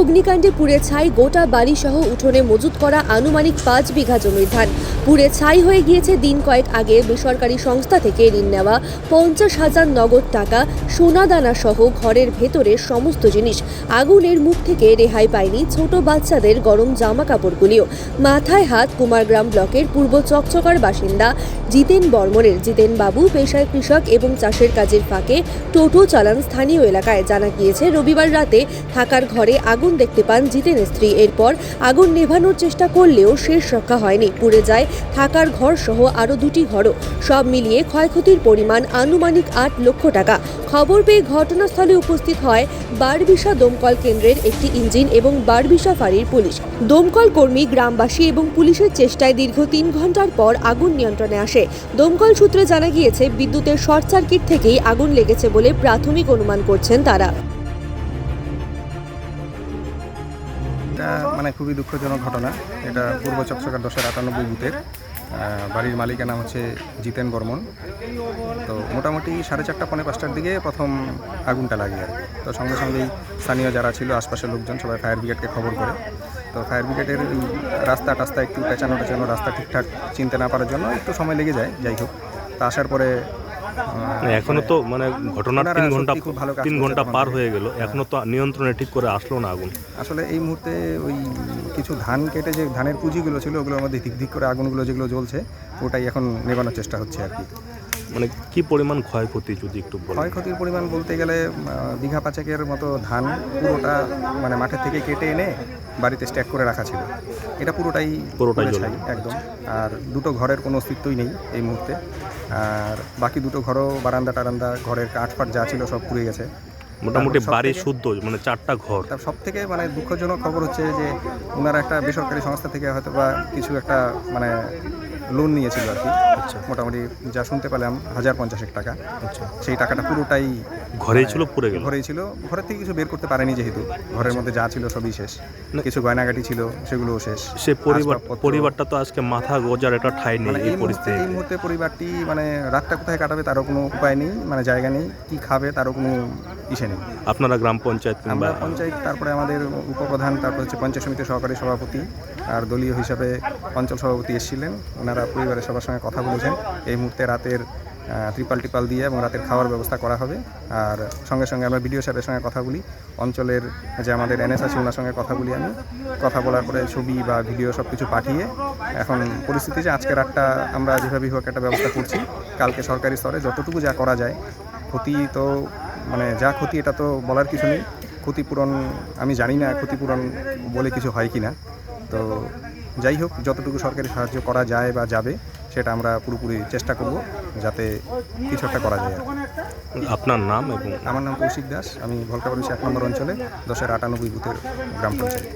অগ্নিকাণ্ডে পুড়ে ছাই গোটা বাড়ি সহ উঠোনে মজুত করা আনুমানিক পাঁচ বিঘা জমির ধান। পুড়ে ছাই হয়ে গিয়েছে দিন কয়েক আগে। বেসরকারি সংস্থা থেকে ঋণ নেওয়া পঞ্চাশ হাজার নগদ টাকা, সোনাদানা সহ ঘরের ভেতরে সমস্ত জিনিস। আগুনের মুখ থেকে রেহাই পায়নি ছোট বাচ্চাদের গরম জামা কাপড়গুলিও মাথায় হাত কুমারগ্রাম ব্লকের পূর্ব চকচকার বাসিন্দা জিতেন বর্মনের। জিতেন বাবু পেশায় কৃষক এবং চাষের কাজের ফাঁকে টোটো চালান স্থানীয় এলাকায়। জানা গিয়েছে, রবিবার রাতে থাকার ঘরে আগুন দেখতে পান জিতেনের স্ত্রী। এরপর আগুন নেভানোর চেষ্টা করলেও শেষ রক্ষা হয়নি। পুড়ে যায় থাকার ঘর সহ আরও দুটি ঘরও। সব মিলিয়ে ক্ষয়ক্ষতির পরিমাণ আনুমানিক আট লক্ষ টাকা। খবর পেয়ে ঘটনাস্থলে উপস্থিত হয় বারবিশা দমকল কেন্দ্রের একটি ইঞ্জিন এবং বারবিশা ফাঁড়ির পুলিশ। দমকল কর্মী, গ্রামবাসী এবং পুলিশের চেষ্টায় দীর্ঘ তিন ঘণ্টার পর আগুন নিয়ন্ত্রণে আসে। দমকল সূত্রে জানা গিয়েছে, বিদ্যুতের শর্ট সার্কিট থেকেই আগুন লেগেছে বলে প্রাথমিক অনুমান করছেন তারা। এটা মানে খুবই দুঃখজনক ঘটনা। এটা পূর্ব চকচকার দশের আটানব্বই বুথের। বাড়ির মালিকের নাম হচ্ছে জিতেন বর্মন। তো মোটামুটি সাড়ে চারটা, পৌনে পাঁচটার দিকে প্রথম আগুনটা লাগে আর তো সঙ্গে সঙ্গেই স্থানীয় যারা ছিল, আশপাশের লোকজন সবাই ফায়ার ব্রিগেডকে খবর করে। তো ফায়ার ব্রিগেডের রাস্তা টাস্তা একটু পেঁচানো টেচানো রাস্তা ঠিকঠাক চিনতে না পারার জন্য একটু সময় লেগে যায়, যাই হোক। তা আসার পরে এখনও তো মানে ঘটনার তিন ঘণ্টা তিন ঘণ্টা পার হয়ে গেল। এখনও তো নিয়ন্ত্রণে ঠিক করে আসলো না আগুন। আসলে এই মুহূর্তে ওই কিছু ধান কেটে যে ধানের পুঁজিগুলো ছিল ওগুলোর মধ্যে ধিক ধিক করে আগুনগুলো যেগুলো জ্বলছে ওটাই এখন নেবানোর চেষ্টা হচ্ছে আর কি। মানে কি পরিমাণ ক্ষয়ক্ষতি যদি একটু ক্ষয়ক্ষতির পরিমাণ বলতে গেলে বিঘা পাঁচেকের মতো ধান পুরোটা মানে মাঠের থেকে কেটে এনে বাড়িতে স্ট্যাক করে রাখা ছিল। এটা পুরোটাই পুরোটাই ছাই একদম। আর দুটো ঘরের কোনো অস্তিত্বই নেই এই মুহূর্তে। আর বাকি দুটো ঘরও বারান্দা টারান্দা ঘরের কাঠফাট যা ছিল সব পুড়ে গেছে। মোটামুটি বাড়ি শুদ্ধ মানে চারটা ঘর। তার সব থেকে মানে দুঃখজনক খবর হচ্ছে যে ওনারা একটা বেসরকারি সংস্থা থেকে হয়তো বা কিছু একটা মানে লোন নিয়েছিল আর কি। আচ্ছা। মোটামুটি যা শুনতে পেলাম হাজার পঞ্চাশেক টাকা। আচ্ছা। সেই টাকাটা পুরোটাই ঘরেই ছিল পুড়ে গেল। ঘরেই ছিল। ঘরের থেকে কিছু বের করতে পারেনি যেহেতু। ঘরের মধ্যে যা ছিল সবই শেষ। কিছু গয়নাগাটি ছিল সেগুলোও শেষ। সে পরিবার পরিবারটা তো আজকে মাথা গোজার একটা ঠাই নেই মানে এই পরিস্থিতি এই মুহূর্তে পরিবারটি মানে রাতটা কোথায় কাটাবে তারও কোনো উপায় নেই মানে জায়গা নেই কি খাবে তারও কোনো ইসে নেই। আপনারা গ্রাম পঞ্চায়েত কিংবা আমরা পঞ্চায়েত তারপরে আমাদের উপপ্রধান তারপর হচ্ছে পঞ্চায়েত সমিতির সহকারী সভাপতি আর দলীয় হিসাবে অঞ্চল সভাপতি এসেছিলেন। ওনারা পরিবারের সবার সঙ্গে কথা বলেছেন। এই মুহূর্তে রাতের ত্রিপাল টিপাল দিয়ে এবং রাতের খাওয়ার ব্যবস্থা করা হবে। আর সঙ্গে সঙ্গে আমরা বিডিও সাহেবের সঙ্গে কথা বলি। অঞ্চলের যে আমাদের এনএস আছে ওনার সঙ্গে কথা বলি আমি। কথা বলার পরে ছবি বা ভিডিও সব কিছু পাঠিয়ে এখন পরিস্থিতি যে আজকে রাতটা আমরা যেভাবে হোক একটা ব্যবস্থা করছি, কালকে সরকারি স্তরে যতটুকু যা করা যায়, ক্ষতি তো মানে যা ক্ষতি এটা তো বলার কিছু নেই। ক্ষতিপূরণ আমি জানি না ক্ষতিপূরণ বলে কিছু হয় কি না তো যাই হোক, যতটুকু সরকারি সাহায্য করা যায় বা যাবে, সেটা আমরা পুরোপুরি চেষ্টা করব। যাতে কিছু একটা করা যায় আপনার নাম এবং আমার নাম কৌশিক দাস আমি ভলকাবাড়ি এক নম্বর অঞ্চলে দশের আটানব্বই বুথের গ্রাম পঞ্চায়েত।